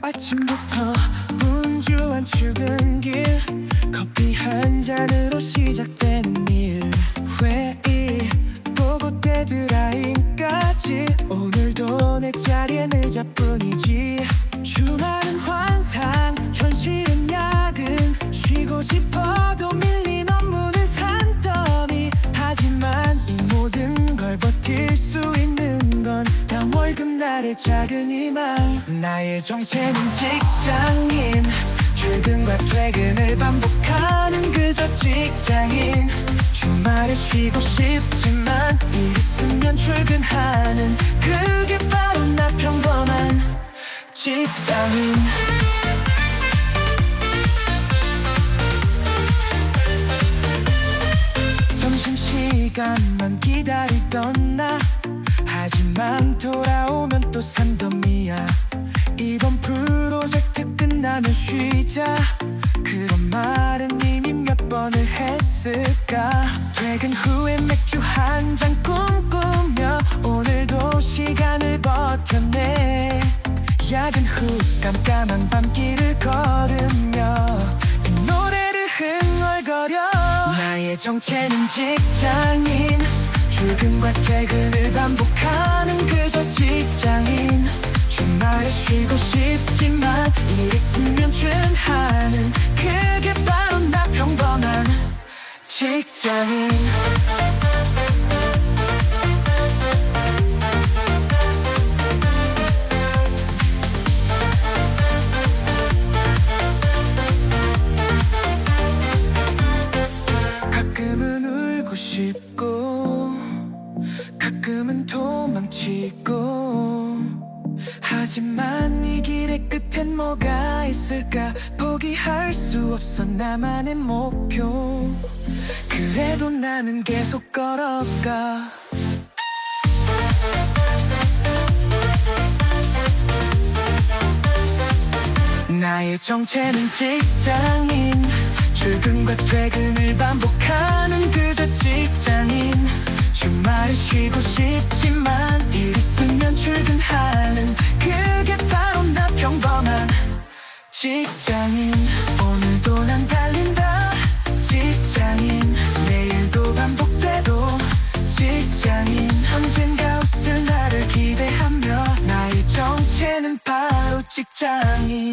아침부터 분주한 출근길 커피 한 잔으로 시작되는 일. 회의 보고 데드라인까지. 오늘도 내 자리에 늦어뿐이지 월급날의 작은 희망 나의 정체는 직장인 출근과 퇴근을 반복하는 그저 직장인. 주말에 쉬고 싶지만 일 있으면 출근하는 그게 바로 나 평범한 직장인. 점심시간만 기다리던 나 하지만 돌아오면 또 산더미야. 이번 프로젝트 끝나면 쉬자. 그런 말은 이미 몇 번을 했을까? 퇴근 후에 맥주 한 잔 꿈꾸며 오늘도 시간을 버텼네 야근 후 깜깜한 밤길을 걸으며 이 노래를 흥얼거려. 나의 정체는 직장인. 출근과 퇴근을 반복하 쉬고 싶지만 일 있으면 준하는 그게 바로 나 평범한 직장인. 가끔은 울고 싶고 가끔은 도망치고 하지만 이 길의 끝엔 뭐가 있을까? 포기할 수 없어 나만의 목표. 그래도 나는 계속 걸어가. 나의 정체는 직장인. 출근과 퇴근을 반복하는 그저 직장인. 주말에 쉬고 싶지만 직장인 오늘도 난 달린다. 직장인 내일도 반복돼도. 직장인 언젠가 웃을 나를 기대하며. 나의 정체는 바로 직장인.